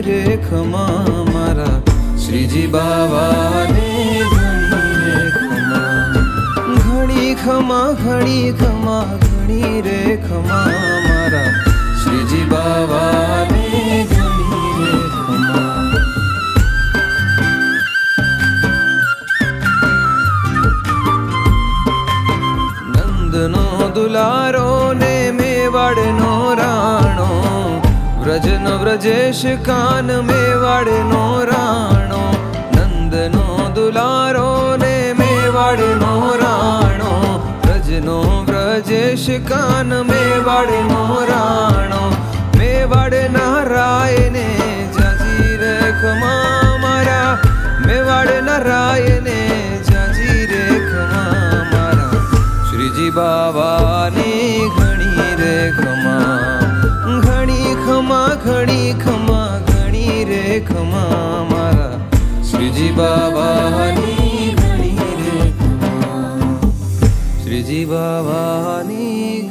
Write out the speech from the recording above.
રે, ખમા મારા શ્રીજી ઘણી રે, ખમા. ઘણી ખમા ઘણી ખમા, ઘણી રે, ખમા મારા શ્રીજી બાવાને રે નંદનો દુલારો ને મેવાડનો વ્રજનો વ્રજેશ કાન મેવાડનો રાણો, નંદનો દુલારો ને મેવાડનો રાણો, વ્રજનો વ્રજેશ કાન મેવાડનો રાણો મેવાડ નારાયણે જાજી રે ખમા મારા મેવાડ નારાયણે જાજી રે ખમા મારા. શ્રીજી બાવાની ખમા ઘણી ખમા ઘણી રે ખમા મારા. શ્રીજી બાબાની ઘણી રે શ્રીજી બાવાની